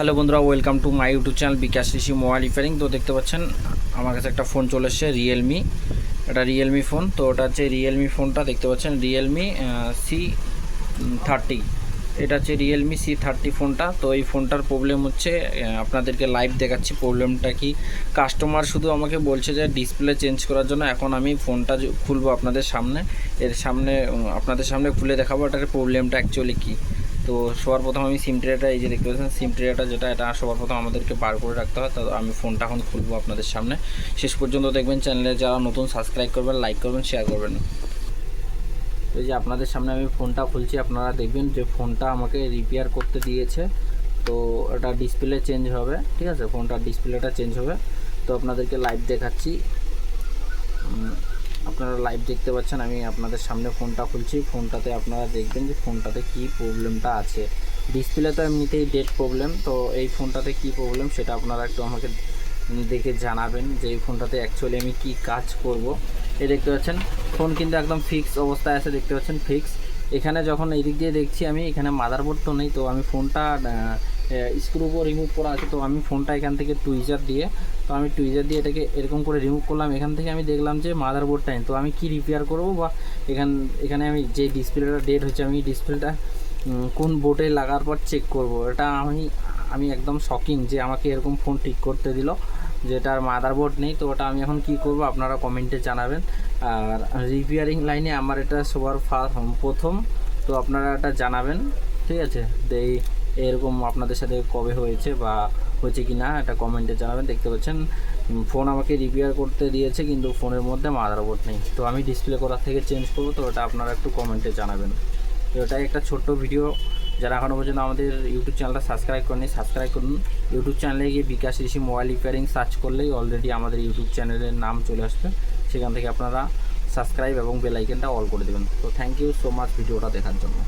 Hello বন্ধুরা, welcome to my YouTube channel Bikash Rishi mobile repairing. তো দেখতে পাচ্ছেন, আমার কাছে একটা ফোন চলে এসছে রিয়েলমি এটা রিয়েলমি ফোন, তো ওটা হচ্ছে রিয়েলমি ফোনটা, দেখতে পাচ্ছেন রিয়েলমি সি থার্টি এটা হচ্ছে রিয়েলমি সি থার্টি ফোনটা, তো এই ফোনটার প্রবলেম হচ্ছে আপনাদেরকে লাইভ দেখাচ্ছি প্রবলেমটা কি? কাস্টমার শুধু আমাকে বলছে যে ডিসপ্লে চেঞ্জ করার জন্য, এখন আমি ফোনটা খুলবো আপনাদের সামনে, এর সামনে আপনাদের সামনে খুলে দেখাবো, এটার প্রবলেমটা অ্যাকচুয়ালি কী? তো সবার প্রথম আমি সিম ট্রেটা এই যে দেখতে পাচ্ছেন সিম ট্রেটা যেটা, এটা সবার প্রথম আমাদেরকে বার করে রাখতে হয়। তো আমি ফোনটা এখন খুলবো আপনাদের সামনে। শেষ পর্যন্ত দেখবেন চ্যানেলে যারা নতুন সাবস্ক্রাইব করবেন লাইক করবেন শেয়ার করবেন। এই যে আপনাদের সামনে আমি ফোনটা খুলছি, আপনারা দেখবেন যে ফোনটা আমাকে রিপেয়ার করতে দিয়েছে। তো এটা ডিসপ্লে চেঞ্জ হবে, ঠিক আছে? ফোনটার ডিসপ্লেটা চেঞ্জ হবে। তো আপনাদেরকে লাইভ দেখাচ্ছি। আপনারা লাইভ দেখতে পাচ্ছেন, আমি আপনাদের সামনে ফোনটা খুলছি। ফোনটাতে আপনারা দেখবেন যে ফোনটাতে কি প্রবলেমটা আছে। ডিসপ্লে তো এমনিতেই ডেট প্রবলেম তো এই ফোনটাতে কি প্রবলেম সেটা আপনারা একটু আমাকে দেখে জানাবেন যে এই ফোনটাতে অ্যাকচুয়ালি আমি কি কাজ করব। এ দেখতে পাচ্ছেন ফোন কিন্তু একদম ফিক্স অবস্থায় আছে, দেখতে পাচ্ছেন ফিক্স এখানে যখন এই দিক দিয়ে দেখছি আমি, এখানে মাদারবোর্ড তো নেই, তো আমি ফোনটা স্ক্রুবো রিমুভ করা আছে, তো আমি ফোনটা এখান থেকে টুইজার দিয়ে, তো আমি টুইজার দিয়ে এটাকে এরকম করে রিমুভ করলাম। এখান থেকে আমি দেখলাম যে মাদারবোর্ডটা নেই তো আমি কি রিপেয়ার করব বা এখান, এখানে আমি যে ডিসপ্লেটা ডেট হচ্ছে, আমি ডিসপ্লেটা কোন বোর্ডে লাগার পর চেক করব। এটা আমি আমি একদম শকিং যে আমাকে এরকম ফোন ঠিক করতে দিল। যেটার মাদারবোর্ড নেই, তো ওটা আমি এখন কি করব আপনারা কমেন্টে জানাবেন। আর রিপেয়ারিং লাইনে আমার এটা সবার প্রথম, তো আপনারা এটা জানাবেন, ঠিক আছে? তো এই এরকম আপনাদের সাথে কবে হয়েছে বা হয়েছে কি না এটা কমেন্টে জানাবেন, দেখতে পাচ্ছেন। ফোন আমাকে রিপেয়ার করতে দিয়েছে, কিন্তু ফোনের মধ্যে মাদারবোর্ড নেই। তো আমি ডিসপ্লে করার থেকে চেঞ্জ করব, তো ওটা আপনারা একটু কমেন্টে জানাবেন। তো এটাই একটা ছোট্ট ভিডিও যারা এখনও পর্যন্ত আমাদের ইউটিউব চ্যানেলটা সাবস্ক্রাইব করেনি সাবস্ক্রাইব করুন। ইউটিউব চ্যানেলে গিয়ে Bikash Rishi mobile repairing search করলেই অলরেডি আমাদের ইউটিউব চ্যানেলের নাম চলে আসবে। সেখান থেকে আপনারা সাবস্ক্রাইব এবং বেল আইকনটা অল করে দেবেন। তো থ্যাংক ইউ সো মাচ ভিডিওটা দেখার জন্য।